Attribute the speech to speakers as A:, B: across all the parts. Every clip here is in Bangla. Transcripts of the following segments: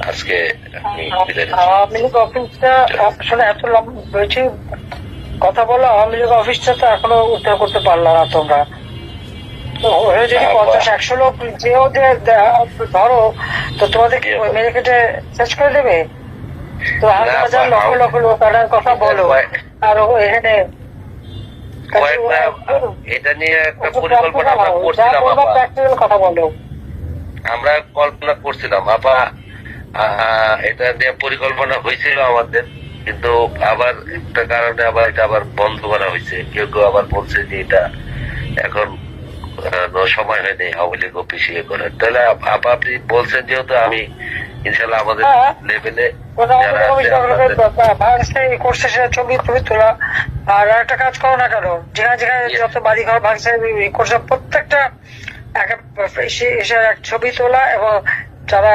A: আজকে।
B: আওয়ামী লীগ অফিসটা আসলে এত লম্বা বলছি কথা বলো আওয়ামী লীগ অফিসটা তো এখনও উদ্ধার করতে পারল না তোমরা। যদি পঞ্চাশ একশো লোক যেও যে ধরো তো তোমাদের মেরে কেটে শেষ করে দেবে? তো হাজার হাজার লক্ষ লক্ষ লোক আনার কথা বলো। আর এখানে
A: এটা নিয়ে একটা পরিকল্পনা আমরা করছিলাম
B: কথা বলো।
A: আমরা কল্পনা করছিলাম আপা। আহ, এটা নিয়ে পরিকল্পনা হয়েছিল আমাদের কিন্তু আবার একটা কারণে আবার এটা আবার বন্ধ করা হয়েছে। কেউ কেউ আবার বলছে যে এটা এখন সময় হয়নি আওয়ামী লীগ অফিস ইয়ে করার। তাহলে আপনি বলছেন যেহেতু আমি ইনশাল্লাহ আমাদের
B: হ্যাঁ।
A: লেভেলে
B: করছে সেটা ছবি তোলা আর একটা কাজ করো না কেন যেখানে যেখানে যত বাড়ি ঘর ভাঙছে করছে প্রত্যেকটা এক ছবি তোলা এবং যারা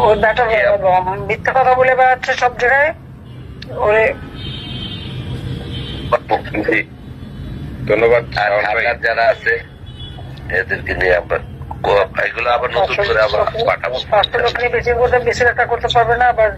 B: ওই ব্যাটা
A: Yeah.
B: মিথ্যা কথা বলে বেড়াচ্ছে সব জায়গায় ওরে।
C: ধন্যবাদ
A: যারা আছে এদেরকে নিয়ে আমরা কো- এগুলো আবার নতুন করে আবার পাঠাবো।
B: পাঁচশো লোক নিয়ে বেশি করতে বেশি একটা করতে পারবে না আবার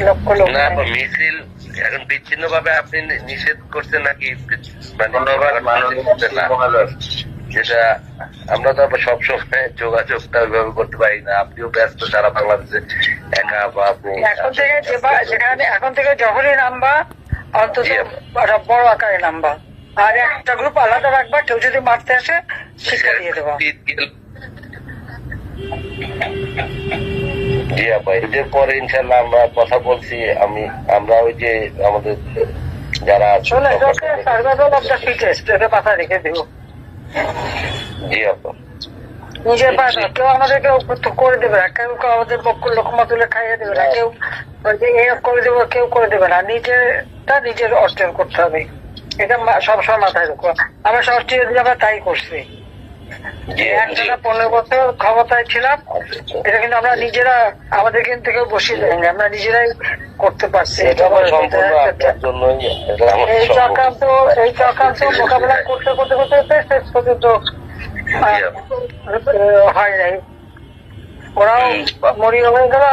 B: লক্ষ লোক।
A: না মিছিল এখন বিচ্ছিন্ন ভাবে আপনি নিষেধ করছেন নাকি? মানে যেটা আমরা তো আবার সবসময় যোগাযোগটা ওইভাবে করতে পারি না আপনিও ব্যস্ত সারা বাংলাদেশে একা বা
B: এখন থেকে যেখানে এখন থেকে যখনই নামবা অন্তত বড় আকারে নামবা আর একটা গ্রুপ আলাদা রাখবা কেউ যদি মারতে আসে শিক্ষা দিয়ে দেবা
A: জি আপা এদের পরে ইনশাল্লাহ আমরা কথা বলছি আমি আমরা ওই যে আমাদের যারা
B: হচ্ছে সার্ভাইভাল অফ দ্য ফিটেস্ট এটা মাথায় রেখে দিও
A: জি আপু
B: নিজের পারে না, কেউ আমাদেরকে করে দেবে না। কেউ কেউ আমাদের পক্ষ লোকমা তুলে খাইয়ে দেবে না। কেউ ওই এ করে দেবে কেউ করে দেবে না। নিজেরটা নিজের অর্জন করতে হবে। এটা সবসময় মাথায় রাখব আমরা ষষ্ঠী যদি আমরা তাই করছি।
A: জি
B: একটানা পনেরো বছর ক্ষমতায় ছিলাম এটা কিন্তু আমরা নিজেরা আমাদের কিন্তু কেউ বসিয়ে দেয়নি আমরা নিজেরাই করতে পারছি। এই চক্রান্ত এই চক্রান্ত মোকাবেলা করতে করতে করতে করতে শেষ পর্যন্ত হয় নাই। ওরাও মরিয়া হয়ে গেল